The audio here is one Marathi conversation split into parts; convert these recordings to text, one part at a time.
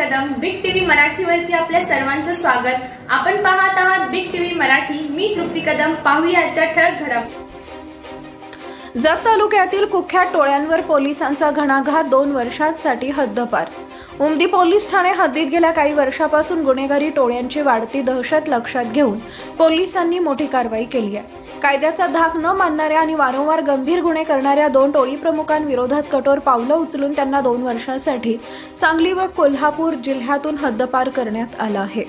मराठीवरती आपल्या सर्वांचं स्वागत. आपण पाहत आहात बिग टीव्ही मराठी. मी तृप्ती कदम. पाहूया आजच्या ठळक घडम. जत तालुक्यातील कुख्यात टोळ्यांवर पोलिसांचा घणाघात दोन वर्षांसाठी हद्दपार. उमदी पोलीस ठाणे हद्दीत गेल्या काही वर्षापासून गुन्हेगारी टोळ्यांची वाढती दहशत लक्षात घेऊन पोलिसांनी मोठी कारवाई केली आहे. कायद्याचा धाक न मानणाऱ्या आणि वारंवार गंभीर गुन्हे करणाऱ्या दोन टोळी प्रमुखांविरोधात कठोर पावलं उचलून त्यांना दोन वर्षांसाठी सांगली व कोल्हापूर जिल्ह्यातून हद्दपार करण्यात आलं आहे.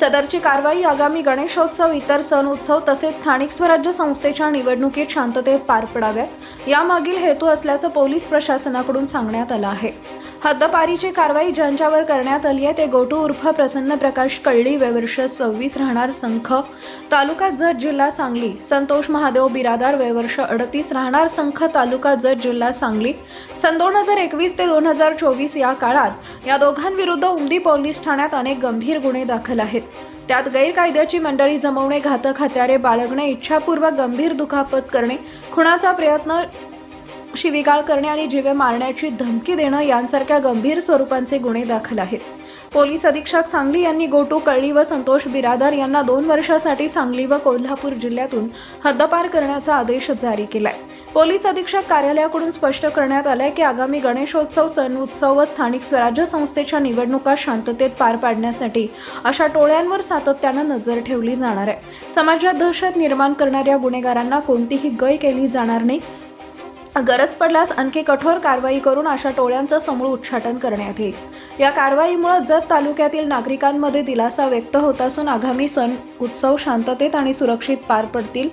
सदरची कारवाई आगामी गणेशोत्सव इतर सण उत्सव तसेच स्थानिक स्वराज्य संस्थेच्या निवडणुकीत शांततेत पार पडाव्यात. यामागील हेतू असल्याचं पोलीस प्रशासनाकडून सांगण्यात आलं आहे. हद्दपारीची कारवाई ज्यांच्यावर करण्यात आली आहे ते गोटू उर्फ प्रसन्न प्रकाश कळली वयवर्ष सव्वीस राहणार संख. तालुका जत जिल्हा सांगली संतोष महादेव बिरादार वयवर्ष अडतीस राहणार संख. तालुका जत जिल्हा सांगली सन दोन हजार एकवीस ते दोन हजार चोवीस या काळात या दोघांविरुद्ध उमदी पोलीस ठाण्यात अनेक गंभीर गुन्हे दाखल आहेत. त्यात गैरकायद्याची मंडळी जमवणे घातक हत्यारे बाळगणे इच्छापूर्वक गंभीर दुखापत करणे खुणाचा प्रयत्न शिवीगाळ करणे आणि जीवे मारण्याची धमकी देणं यांसारख्या गंभीर स्वरूपांचे गुन्हे दाखल आहेत. पोलीस अधीक्षक सांगली यांनी गोटू कळली व संतोष बिरादार यांना दोन वर्षासाठी सांगली व कोल्हापूर जिल्ह्यातून हद्दपार करण्याचा आदेश जारी केलाय. पोलीस अधीक्षक कार्यालयाकडून स्पष्ट करण्यात आलंय की आगामी गणेशोत्सव सण उत्सव व स्थानिक स्वराज्य संस्थेच्या निवडणुका शांततेत पार पाडण्यासाठी अशा टोळ्यांवर सातत्यानं नजर ठेवली जाणार आहे. समाजात दहशत निर्माण करणाऱ्या गुन्हेगारांना कोणतीही गय केली जाणार नाही. गरज पडल्यास आणखी कठोर कारवाई करून अशा टोळ्यांचं समूळ उच्चाटन करण्यात येईल. या कारवाईमुळे जत तालुक्यातील नागरिकांमध्ये दिलासा व्यक्त होत असून आगामी सण उत्सव शांततेत आणि सुरक्षित पार पडतील.